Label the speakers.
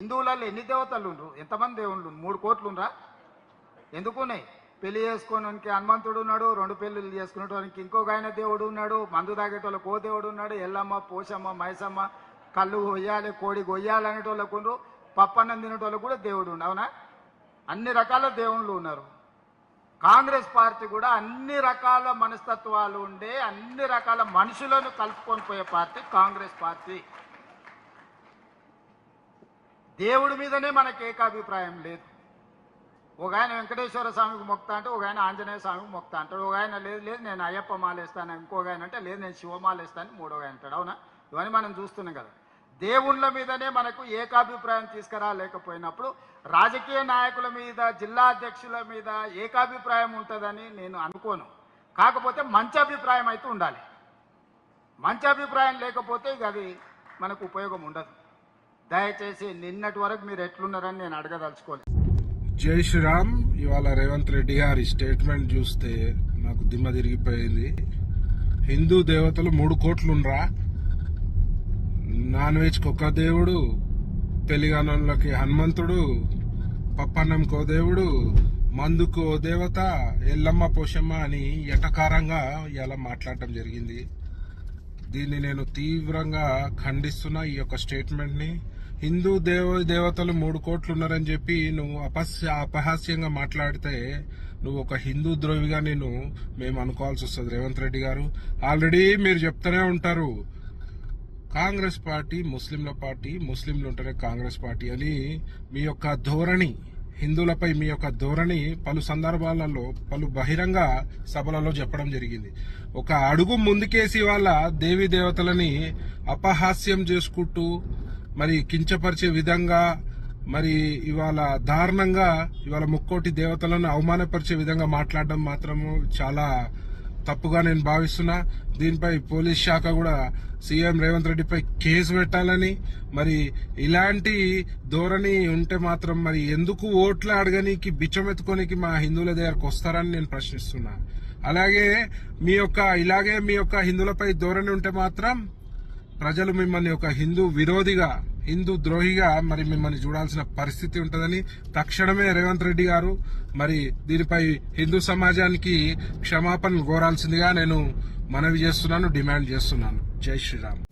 Speaker 1: హిందువులలో ఎన్ని దేవతలు ఉండ్రు? ఎంతమంది దేవుళ్ళు మూడు కోట్లు ఉండ్రా? ఎందుకున్నాయి? పెళ్ళి చేసుకోవడానికి హనుమంతుడు ఉన్నాడు రెండు పెళ్ళిళ్ళు చేసుకునేటానికి ఇంకొక ఆయన దేవుడు ఉన్నాడు మందు తాగేటోళ్ళకి ఓ దేవుడు ఉన్నాడు ఎల్లమ్మ పోషమ్మ మైసమ్మ కళ్ళు కొయ్యాలి కోడి కొయ్యాలి అనేటోళ్ళకు పప్పన్నం తినేటోళ్ళకు కూడా దేవుడు ఉండు అవునా? అన్ని రకాల దేవుళ్ళు ఉన్నారు. కాంగ్రెస్ పార్టీ కూడా అన్ని రకాల మనస్తత్వాలు ఉండే అన్ని రకాల మనుషులను కలుపుకొని పోయే పార్టీ కాంగ్రెస్ పార్టీ. దేవుడి మీదనే మనకి ఏకాభిప్రాయం లేదు. ఒక ఆయన వెంకటేశ్వర స్వామికి మొక్తా అంటే ఒక ఆయన ఆంజనేయ స్వామికి మొక్తా అంటాడు. ఒక ఆయన లేదు లేదు నేను అయ్యప్ప మాలేస్తాను ఇంకొక ఆయన అంటే లేదు నేను శివమాలేస్తాను మూడో ఆయన అంటాడు. అవునా? ఇవన్నీ మనం చూస్తున్నాం కదా. దేవుళ్ళ మీదనే మనకు ఏకాభిప్రాయం తీసుకురాలేకపోయినప్పుడు రాజకీయ నాయకుల మీద జిల్లా అధ్యక్షుల మీద ఏకాభిప్రాయం ఉంటుందని నేను అనుకోను. కాకపోతే మంచి అభిప్రాయం అయితే ఉండాలి. మంచి అభిప్రాయం లేకపోతే ఇక అది మనకు ఉపయోగం ఉండదు. దయచేసి నిన్నటి వరకు మీరు ఎట్లున్నారని నేను అడగదలుచుకోలేదు.
Speaker 2: జై శ్రీరామ్. ఇవాళ రేవంత్ రెడ్డి గారి స్టేట్మెంట్ చూస్తే నాకు దిమ్మ తిరిగిపోయింది. హిందూ దేవతలు మూడు కోట్లుండ్రా. నాన్ వెజ్కి ఒక దేవుడు పెళ్ళిగానంలోకి హనుమంతుడు పప్పన్నంకి ఓ దేవుడు మందుకు ఓ దేవత ఎల్లమ్మ పోషమ్మ అని ఎటకారంగా ఇలా మాట్లాడటం జరిగింది. దీన్ని నేను తీవ్రంగా ఖండిస్తున్నా ఈ యొక్క స్టేట్మెంట్ని హిందూ దేవ దేవతలు మూడు కోట్లు ఉన్నారని చెప్పి నువ్వు అపస్య అపహాస్యంగా మాట్లాడితే నువ్వు ఒక హిందూ ద్రోవిగా నేను మేము అనుకోవాల్సి వస్తుంది. రేవంత్ రెడ్డి గారు ఆల్రెడీ మీరు చెప్తూనే ఉంటారు. కాంగ్రెస్ పార్టీ ముస్లింల పార్టీ ముస్లింలు ఉంటేనే కాంగ్రెస్ పార్టీ అని మీ యొక్క ధోరణి హిందువులపై మీ యొక్క ధోరణి పలు సందర్భాలలో పలు బహిరంగ సభలలో చెప్పడం జరిగింది. ఒక అడుగు ముందుకేసి వాళ్ళ దేవీ దేవతలని అపహాస్యం చేసుకుంటూ మరి కించపరిచే విధంగా మరి ఇవాళ దారుణంగా ఇవాళ ముక్కోటి దేవతలను అవమానపరిచే విధంగా మాట్లాడడం మాత్రము చాలా తప్పుగా నేను భావిస్తున్నా. దీనిపై పోలీస్ శాఖ కూడా సీఎం రేవంత్ రెడ్డిపై కేసు పెట్టాలని మరి ఇలాంటి ధోరణి ఉంటే మాత్రం మరి ఎందుకు ఓట్లు అడగనీకి బిచ్చమెత్తుకోనికి మా హిందువుల దగ్గరకు వస్తారని నేను ప్రశ్నిస్తున్నా. అలాగే మీ యొక్క ఇలాగే మీ యొక్క హిందువులపై ధోరణి ఉంటే మాత్రం ప్రజలు మిమ్మల్ని ఒక హిందూ విరోధిగా హిందూ ద్రోహిగా మరి మిమ్మల్ని చూడాల్సిన పరిస్థితి ఉంటుందని తక్షణమే రేవంత్ రెడ్డి గారు మరి దీనిపై హిందూ సమాజానికి క్షమాపణలు కోరాల్సిందిగా నేను మనవి చేస్తున్నాను డిమాండ్ చేస్తున్నాను. జై శ్రీరామ్.